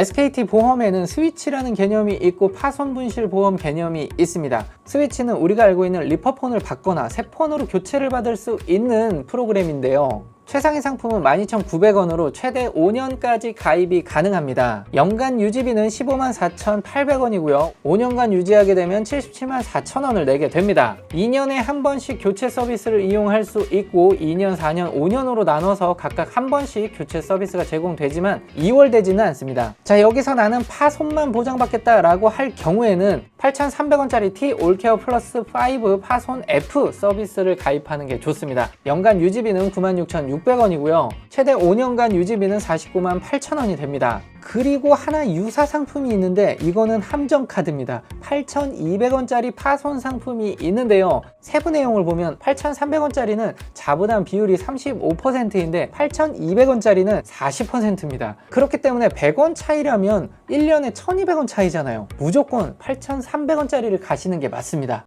SKT 보험에는 스위치라는 개념이 있고 파손 분실 보험 개념이 있습니다. 스위치는 우리가 알고 있는 리퍼폰을 받거나 새 폰으로 교체를 받을 수 있는 프로그램인데요. 최상위 상품은 12,900원으로 최대 5년까지 가입이 가능합니다. 연간 유지비는 15만 4,800원이고요. 5년간 유지하게 되면 77만 4천원을 내게 됩니다. 2년에 한 번씩 교체 서비스를 이용할 수 있고 2년, 4년, 5년으로 나눠서 각각 한 번씩 교체 서비스가 제공되지만 2월 되지는 않습니다. 자 여기서 나는 파손만 보장받겠다라고 할 경우에는 8,300원짜리 T 올케어 플러스 5 파손 F 서비스를 가입하는 게 좋습니다. 연간 유지비는 96,600원이고요. 최대 5년간 유지비는 49만 8천원이 됩니다. 그리고 하나 유사 상품이 있는데 이거는 함정 카드입니다. 8,200원짜리 파손 상품이 있는데요. 세부 내용을 보면 8,300원짜리는 자부담 비율이 35%인데 8,200원짜리는 40%입니다. 그렇기 때문에 100원 차이라면 1년에 1,200원 차이잖아요. 무조건 8,300원짜리를 가시는 게 맞습니다.